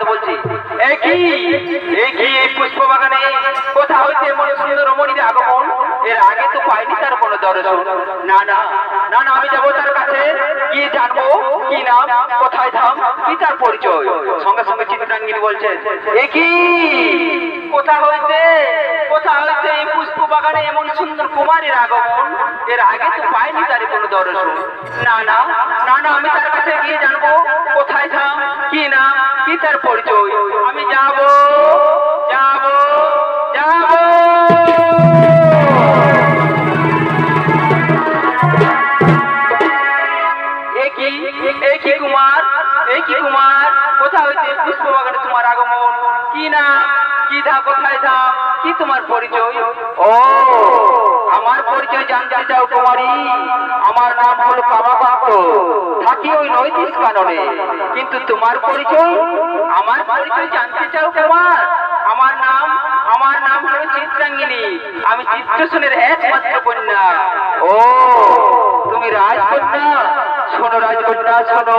কথা বলছি একই একই পুষ্প বাগানে এর আগে তো পাইনি তার কোনো দর্শন। না না না না, আমি যাব তার কাছে। গিয়ে জানব কি নাম, কোথায় ধাম কি তার পরিচয়। সঙ্গে সঙ্গে চিত্রাঙ্গিনী বলছেন এ কি? কোথা হইতে? কোথা হইতে এই পুষ্প বাগানে এমন সুন্দর কুমারের আগমন? এর আগে তো পাইনি তার কোনো দর্শন। না না না না, আমি তার কাছে গিয়ে জানব কোথায় ধাম কি নাম কি তার পরিচয়। আমি যাব। একই কুমার কোথা হইতে পুষ্প বাগানে তোমার আগমন? কি না? কি ধা কোথায় ধা কি তোমার পরিচয়? ও, আমার পরিচয় জানতে চাও কুমারী। আমার নাম হলো কামাপাত্র থাকি ওই নৈতিক কাননে। কিন্তু তোমার পরিচয়? আমার পরিচয় জানতে চাও কুমার? আমার নাম আমার নাম হলো চিত্রাঙ্গিনী আমি চিত্রসেনের একমাত্র কন্যা ও তুমি রাজকন্যা শোনো রাজকন্যা শোনো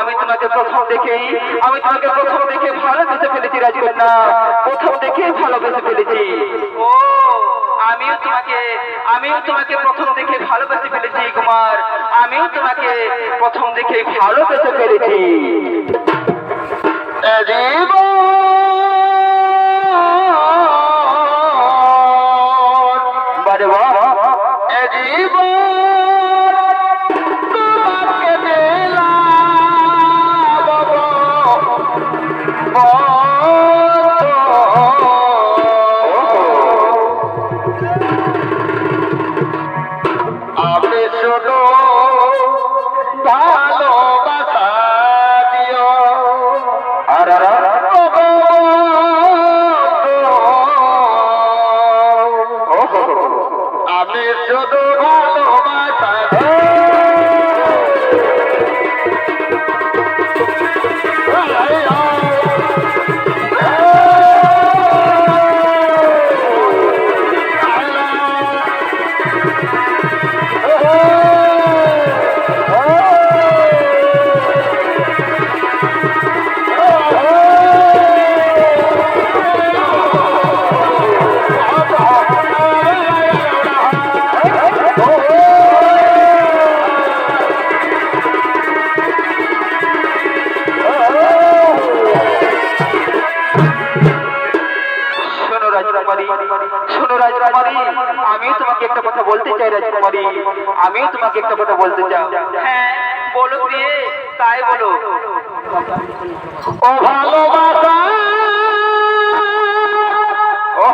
আমি তোমাকে প্রথম দেখেই আমি তোমাকে প্রথম দেখে ভালোবেসে ফেলেছি রাজকন্যা। প্রথম দেখে ভালোবেসে ফেলেছি ও, আমিও তোমাকে আমিও তোমাকে প্রথম দেখে ভালোবেসে ফেলেছি কুমার। আমিও তোমাকে প্রথম দেখে ভালোবেসে ফেলেছি জীবন আমি তোমাকে একটা কথা বলতে চাও। হ্যাঁ বলো তাই বলো। ও ভালোবাসা। ও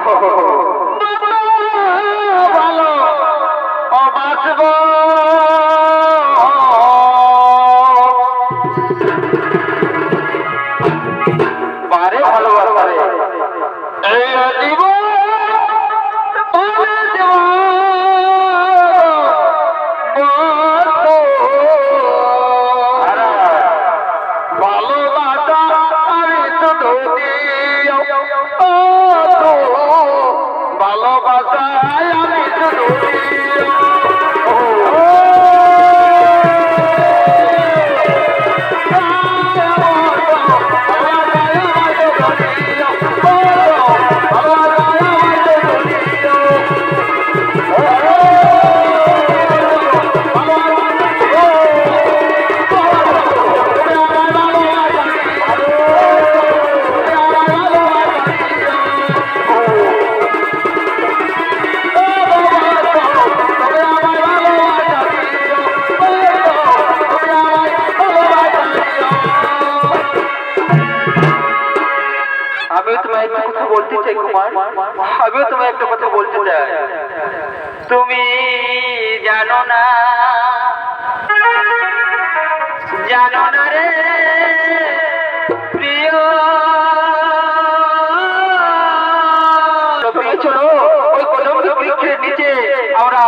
তোমায় একটা কথা বলতে চাই। তুমি জানো না জানো না রে, প্রিয়। চলো নিচে আমরা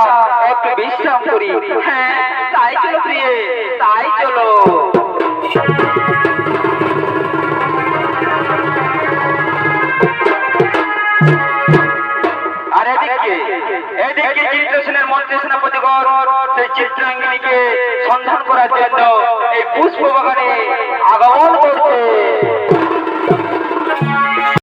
একটু বিশ্রাম করি। হ্যাঁ তাই চলো প্রিয়ে, তাই চলো। চিত্রাঙ্গিনীকে সন্ধান করার জন্য এই পুষ্প বাগানে আগমন করছে।